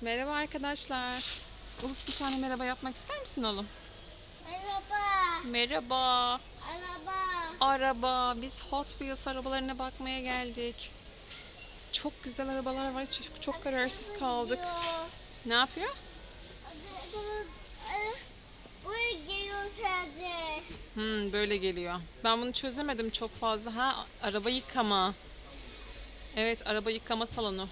Merhaba arkadaşlar. Ulus bir tane merhaba yapmak ister misin oğlum? Araba. Merhaba. Araba. Araba. Biz Hot Wheels arabalarına bakmaya geldik. Çok güzel arabalar var. Çok, çok kararsız kaldık. Ne yapıyor? Buraya geliyor sadece. Hmm, böyle geliyor. Ben bunu çözemedim çok fazla. Ha, araba yıkama. Evet, araba yıkama salonu.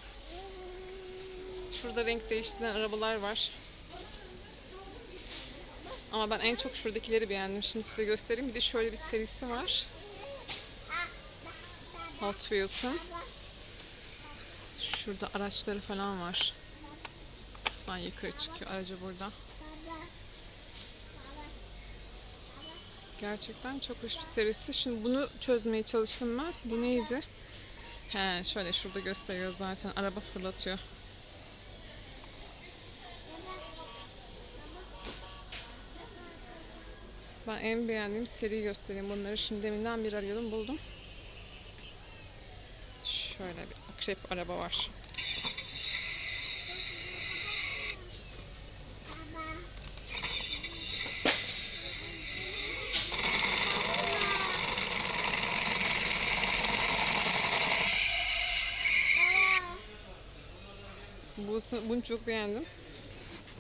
Şurada renk değiştiren arabalar var. Ama ben en çok şuradakileri beğendim. Şimdi size göstereyim. Bir de şöyle bir serisi var. Hot Wheels'ın. Şurada araçları falan var. Ben yukarı çıkıyor aracı burada. Gerçekten çok hoş bir serisi. Şimdi bunu çözmeye çalıştım ben. Bu neydi? He, şöyle şurada gösteriyor zaten. Araba fırlatıyor. Ben en beğendiğim seriyi göstereyim. Bunları şimdi deminden bir arıyordum buldum. Şöyle bir akrep araba var. Bu, bunu çok beğendim.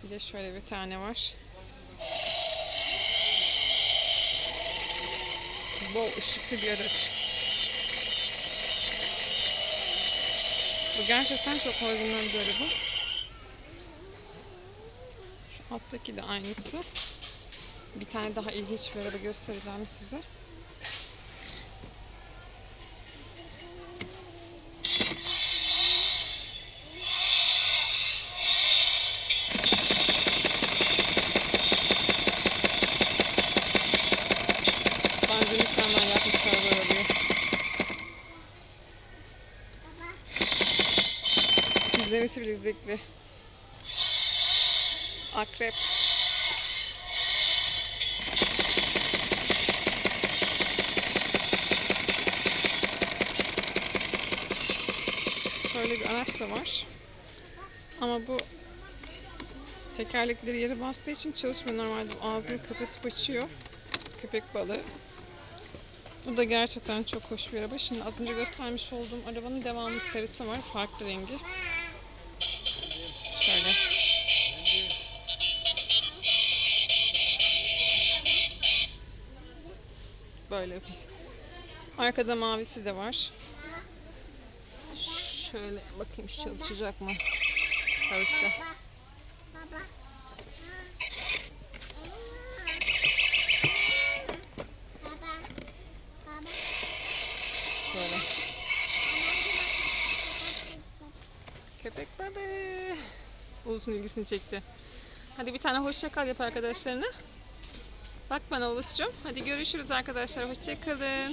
Bir de şöyle bir tane var. Bol ışıklı bir araç. Bu gerçekten çok orijinal bir araba. Şu alttaki de aynısı. Bir tane daha ilginç bir araba göstereceğim size. İzlemesi bile zevkli. Akrep. Şöyle bir araç da var. Ama bu tekerlekleri yere bastığı için çalışmıyor. Normalde ağzını kapatıp açıyor. Köpek balığı. Bu da gerçekten çok hoş bir araba. Şimdi az önce göstermiş olduğum arabanın devamlı serisi var. Farklı rengi. Böyle bir. Arkada mavisi de var. Şöyle bakayım çalışacak mı? Çalıştı. Şöyle. Köpek bebe. Ulus'un ilgisini çekti. Hadi bir tane hoşça kal yap arkadaşlarına. Bak bana Ulus'cum. Hadi görüşürüz arkadaşlar. Hoşça kalın.